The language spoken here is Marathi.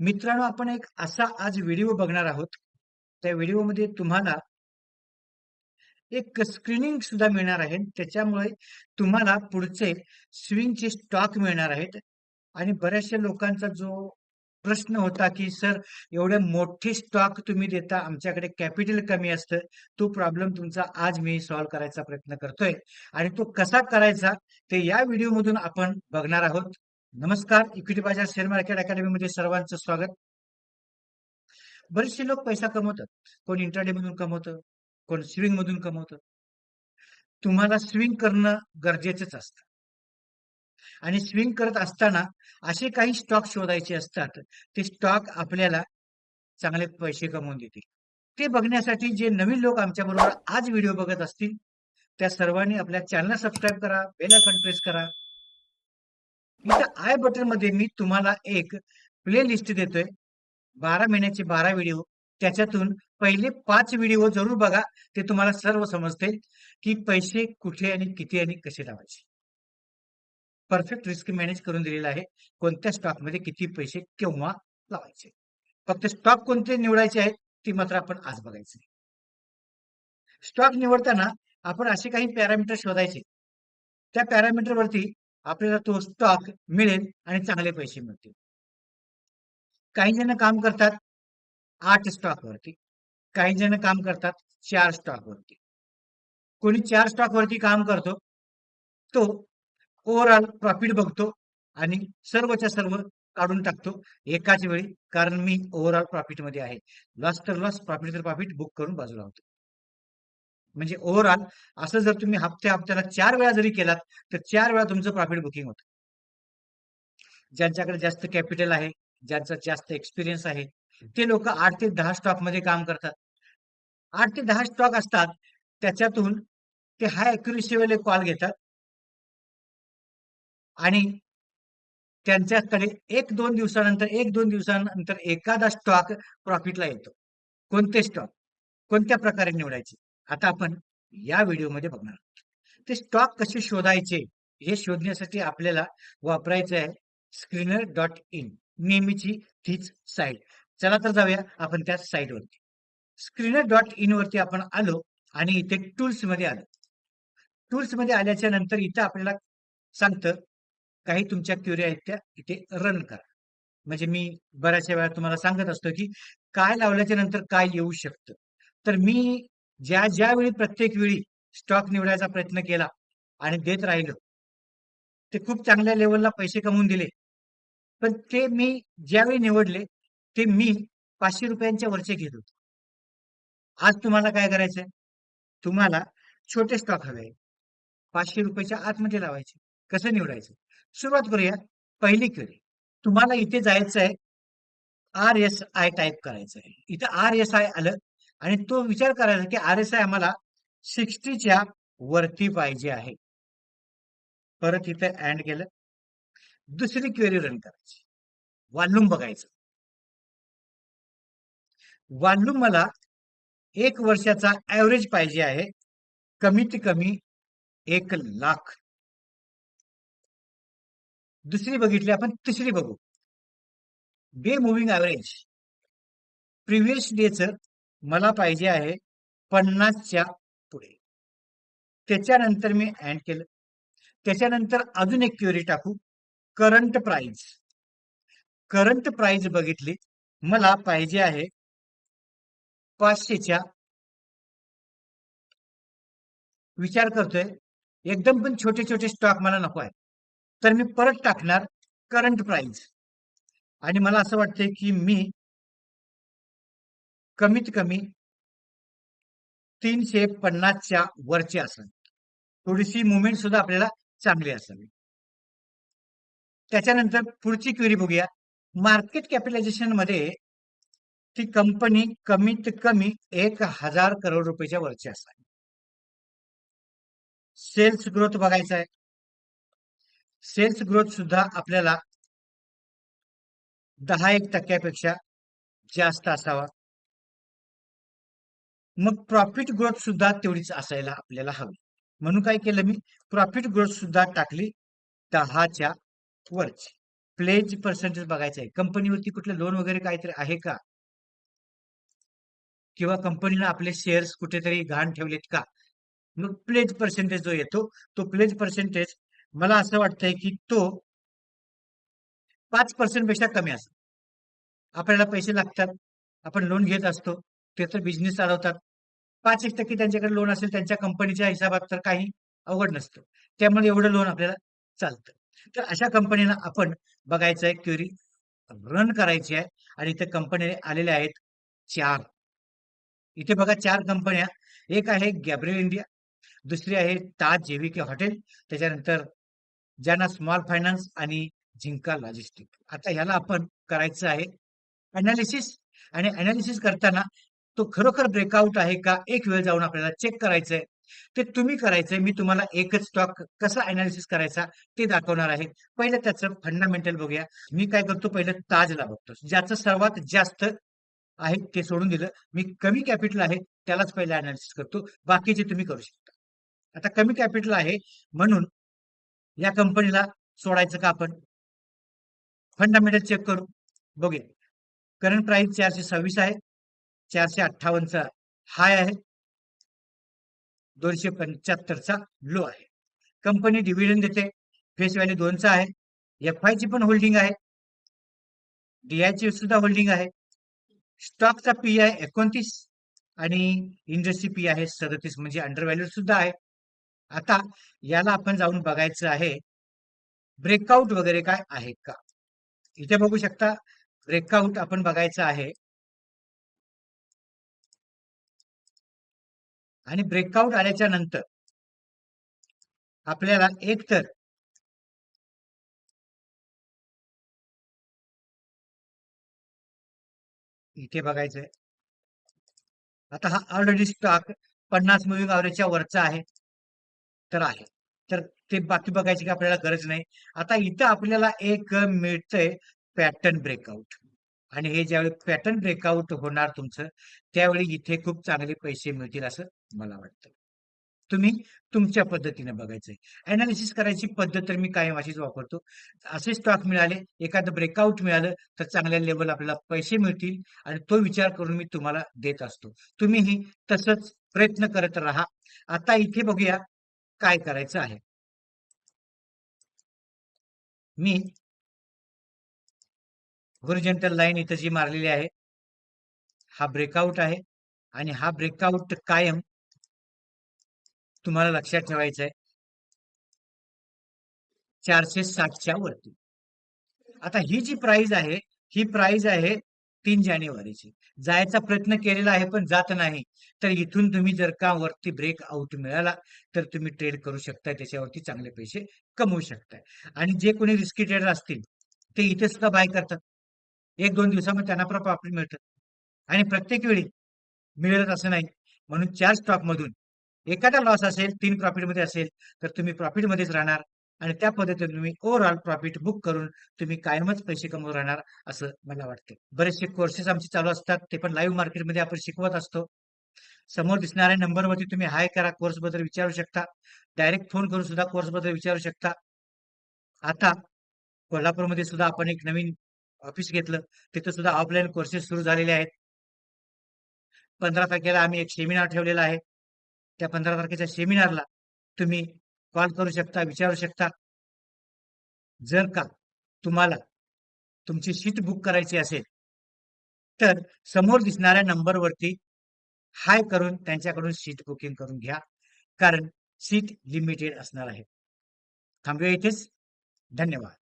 मित्रांनो, आपण एक असा आज व्हिडिओ बघणार आहोत. त्या व्हिडिओमध्ये तुम्हाला एक स्क्रीनिंग सुद्धा मिळणार आहे. त्याच्यामुळे तुम्हाला पुढचे स्विंगचे स्टॉक मिळणार आहेत आणि बऱ्याचशा लोकांचा जो प्रश्न होता, की "सर, एवढे मोठे स्टॉक तुम्ही देता, आमच्याकडे कॅपिटल कमी असतं." तो प्रॉब्लेम तुमचा आज मी सॉल्व्ह करायचा प्रयत्न करतोय आणि तो कसा करायचा ते या व्हिडिओमधून आपण बघणार आहोत. नमस्कार, इक्विटी बाजार शेअर मार्केट अकॅडमीमध्ये सर्वांचं स्वागत. बरेचसे लोक पैसा कमवतात. कोण इंटरडे मधून कमवतं, कोण स्विंग मधून कमवतं. तुम्हाला स्विंग करणं गरजेचंच असतं. आणि स्विंग करत असताना असे काही स्टॉक शोधायचे असतात. ते स्टॉक आपल्याला चांगले पैसे कमवून देतील. ते बघण्यासाठी जे नवीन लोक आमच्याबरोबर आज व्हिडिओ बघत असतील, त्या सर्वांनी आपल्या चॅनल सबस्क्राईब करा, बेल आयकॉन प्रेस करा. इथं आय बटनमध्ये मी तुम्हाला एक प्लेलिस्ट देतोय. 12 महिन्याचे 12 व्हिडिओ. त्याच्यातून पहिले पाच व्हिडिओ जरूर बघा. ते तुम्हाला सर्व समजते, की पैसे कुठे आणि किती आणि कसे लावायचे. परफेक्ट रिस्क मॅनेज करून दिलेला आहे. कोणत्या स्टॉकमध्ये किती पैसे केव्हा लावायचे. फक्त स्टॉक कोणते निवडायचे आहेत, ते मात्र आपण आज बघायचे. स्टॉक निवडताना आपण असे काही पॅरामीटर शोधायचे. त्या पॅरामीटरवरती आपल्याला तो स्टॉक मिळेल आणि चांगले पैसे मिळतील. काही जण काम करतात आठ स्टॉकवरती. काही जण काम करतात चार स्टॉकवरती. कोणी 4 स्टॉकवरती काम करतो. तो ओव्हरऑल प्रॉफिट बघतो आणि सर्वच्या सर्व काढून टाकतो एकाच वेळी. कारण मी ओव्हरऑल प्रॉफिटमध्ये आहे. लॉस तर लॉस, प्रॉफिट तर प्रॉफिट बुक करून बाजूला होतो. म्हणजे ओव्हरऑल असं जर तुम्ही हप्त्या-हप्त्याला चार वेळा जरी केलात, तर चार वेळा तुमचं प्रॉफिट बुकिंग होतं. ज्यांच्याकडे जास्त कॅपिटल आहे, ज्यांचा जास्त एक्सपिरियन्स आहे, ते लोक आठ ते दहा स्टॉकमध्ये काम करतात. आठ ते दहा स्टॉक असतात. त्याच्यातून ते हाय ॲक्युरसीवाले कॉल घेतात. आणि त्यांच्याकडे 1-2 दिवसानंतर 1-2 दिवसानंतर एखादा स्टॉक प्रॉफिटला येतो. कोणते स्टॉक? कोणत्या प्रकारे निवडायचे? आता आपण या व्हिडिओमध्ये बघणार आहोत. ते स्टॉक कसे शोधायचे? हे शोधण्यासाठी आपल्याला वापरायचं आहे स्क्रीनर डॉट इन नेहमीची तीच साईट चला तर जाऊया आपण त्या साईटवरती स्क्रीनर डॉट इन वरती आपण आलो आणि इथे टूल्समध्ये आलो. टूल्समध्ये आल्याच्यानंतर इथं आपल्याला सांगतं, काही तुमच्या क्युरी आहेत त्या इथे रन करा. म्हणजे मी बऱ्याचशा वेळा तुम्हाला सांगत असतो, की काय लावल्याच्या नंतर काय येऊ शकतं. तर मी ज्या, ज्यावेळी प्रत्येक वेळी स्टॉक निवडायचा प्रयत्न केला आणि देत राहिलो. ते खूप चांगल्या लेवलला पैसे कमवून दिले. पण ते मी ज्यावेळी निवडले, ते मी ₹500 वरचे घेत होतो. आज तुम्हाला काय करायचंय? तुम्हाला छोटे स्टॉक हवे आहेत. ₹500 च्या आतमध्ये लावायचे. कसं निवडायचं? सुरुवात करूया. पहिली क्वेरी. तुम्हाला इथे जायचं आहे. आर-एस-आय टाईप करायचं आहे. इथं आर-एस-आय आलं आणि तो विचार करायचा, की आर-एस-आय आम्हाला सिक्स्टीच्या वरती पाहिजे आहे. परत इथे अँड केलं. दुसरी क्वेरी रन करायची. वाल्लूम बघायचं. वाल्लूम मला एक वर्षाचा ऍव्हरेज पाहिजे आहे. कमीत कमी एक लाख दुसरी बघितली आपण, तिसरी बघू. Day moving average. प्रिव्हियस डेचं मला पाहिजे आहे पन्नासच्या पुढे. त्याच्यानंतर मी एंड केलं. त्याच्यानंतर अजून एक क्युरी टाकू. Current price. करंट प्राइस बघितली. मला पाहिजे आहे पाचशेच्या विचार करतोय. एकदम पण छोटे-छोटे स्टॉक मला नको आहे. तर मी परत टाकणार करंट प्राइस आणि मला असं वाटतंय, की मी कमीत कमी तीनशे पन्नासच्या वरची असावी थोडीशी मुवमेंट सुद्धा आपल्याला चांगली असावी. त्याच्यानंतर पुढची क्वेरी बघूया. मार्केट कॅपिटलायझेशनमध्ये ती कंपनी कमीत कमी एक हजार करोड रुपयाच्या वरची असावी. सेल्स ग्रोथ बघायचा आहे. सेल्स ग्रोथ सुद्धा आपल्याला दहा एक टक्क्यापेक्षा जास्त असावा. मग प्रॉफिट ग्रोथ सुद्धा तेवढीच असायला आपल्याला हवी. म्हणून काय केलं मी? प्रॉफिट ग्रोथ सुद्धा टाकली दहाच्या वरची. प्लेज पर्सेंटेज बघायचं आहे कंपनीवरती कुठलं लोन वगैरे काहीतरी आहे का? किंवा कंपनीनं आपले शेअर्स कुठेतरी घाण ठेवलेत का? मग प्लेज पर्सेंटेज जो येतो तो प्लेज पर्सेंटेज मला असं वाटतंय की तो पाच पर्सेंटपेक्षा कमी असतो आपल्याला पैसे लागतात. आपण लोन घेत असतो. ते तर बिझनेस चालवतात. पाच एक टक्के त्यांच्याकडे लोन असेल त्यांच्या कंपनीच्या हिशोबात तर काही अवघड नसतं. त्यामुळे एवढं लोन आपल्याला चालतं. तर अशा कंपनीला आपण बघायचं आहे क्युरी रन करायची आहे आणि इथे कंपनी आलेल्या आहेत चार. इथे बघा चार कंपन्या एक आहे गॅब्रियल इंडिया दुसरी आहे ताज जेविके हॉटेल त्याच्यानंतर ज्यांना स्मॉल फायनान्स आणि झिंका लॉजिस्टिक आता ह्याला आपण करायचं आहे अनालिसिस आणि अनालिसिस करताना तो खरोखर ब्रेकआउट आहे का? एक वेळ जाऊन आपल्याला चेक करायचंय. ते तुम्ही करायचंय. मी तुम्हाला एकच स्टॉक कसा अनालिसिस करायचा ते दाखवणार आहे. पहिलं त्याचं फंडामेंटल बघूया. मी काय करतो? पहिलं ताजला बघतो ज्याचं सर्वात जास्त आहे ते सोडून दिलं. मी कमी कॅपिटल आहे त्यालाच पहिलं अनालिसिस करतो. बाकीचे तुम्ही करू शकता. आता कमी कॅपिटल आहे म्हणून या कंपनीला सोडायचं का आपण? फंडामेंटल चेक करू. बघूया. करंट प्राइस चारशे सव्वीस आहे. चारशे अठ्ठावन्नचा हाय आहे. दोनशे पंच्याहत्तरचा लो आहे. कंपनी डिव्हिडंड देते. फेस व्हॅल्यू दोनचा आहे. एफ ची पण होल्डिंग आहे. डीआयची ची सुद्धा होल्डिंग आहे. स्टॉकचा पी आहे एकोणतीस आणि इंडस्ट्री पी आहे सदतीस म्हणजे अंडर व्हॅल्यू सुद्धा आहे. आता याला आपण जाऊन बघायचं आहे ब्रेकआउट वगैरे काय आहे का? इथे बघू शकता ब्रेकआउट आपण बघायचं आहे. आणि ब्रेकआउट आल्याच्यानंतर आपल्याला एक तर इथे बघायचंय. आता हा ऑलरेडी स्टॉक पन्नास मुव्हिंग अवरेजच्या वरचा आहे. तर आहे. तर ते बाकी बघायची की आपल्याला गरज नाही. आता इथं आपल्याला एक मिळतंय पॅटर्न ब्रेकआउट आणि हे ज्यावेळी पॅटर्न ब्रेकआउट होणार तुमचं त्यावेळी इथे खूप चांगले पैसे मिळतील असं मला वाटतं. तुम्ही तुमच्या पद्धतीने बघायचंय. अनालिसिस करायची पद्धत तर मी कायम अशीच वापरतो. असे स्टॉक मिळाले एखादं ब्रेकआउट मिळालं तर चांगल्या लेवल आपल्याला पैसे मिळतील आणि तो विचार करून मी तुम्हाला देत असतो. तुम्हीही तसंच प्रयत्न करत राहा. आता इथे बघूया काय करायचं आहे. मी होरिजेंटल लाईन इथं जी मारलेली आहे हा ब्रेकआउट आहे आणि हा ब्रेकआउट कायम तुम्हाला लक्षात ठेवायचं आहे चारशे साठच्या वरती. आता ही जी प्राइस आहे ही प्राइस आहे तीन जानेवारीची. जायचा प्रयत्न केलेला आहे पण जात नाही. तर इथून तुम्ही जर का वरती ब्रेक आउट मिळाला तर तुम्ही ट्रेड करू शकताय. त्याच्यावरती चांगले पैसे कमवू शकताय. आणि जे कोणी रिस्की ट्रेडर असतील ते इथे सुद्धा बाय करतात. एक दोन दिवसामध्ये त्यांना प्रॉफिट मिळतं. आणि प्रत्येक वेळी मिळत असं नाही. म्हणून चार स्टॉक मधून एखादा लॉस असेल तीन प्रॉफिटमध्ये असेल तर तुम्ही प्रॉफिटमध्येच राहणार आणि त्या पद्धतीने तुम्ही ओव्हरऑल प्रॉफिट बुक करून तुम्ही कायमच पैसे कमवून राहणार असं मला वाटते. बरेचसे कोर्सेस आमचे चालू असतात ते पण लाईव्ह मार्केटमध्ये आपण शिकवत असतो. समोर दिसणाऱ्या नंबरवरती तुम्ही हाय करा कोर्सबद्दल विचारू शकता. डायरेक्ट फोन करून सुद्धा कोर्सबद्दल विचारू शकता. आता कोल्हापूरमध्ये सुद्धा आपण एक नवीन ऑफिस घेतलं तिथे सुद्धा ऑफलाईन कोर्सेस सुरू झालेले आहेत. पंधरा तारखेला आम्ही एक सेमिनार ठेवलेला आहे. त्या पंधरा तारखेच्या सेमिनारला तुम्ही कॉल करू शकता विचारू शकता. जर का तुम्हाला तुमची सीट बुक करायची असेल तर समोर दिसणाऱ्या नंबरवरती हाय करून त्यांच्याकडून सीट बुकिंग करून घ्या. कारण सीट लिमिटेड असणार आहे. थांबूया इथेच. धन्यवाद.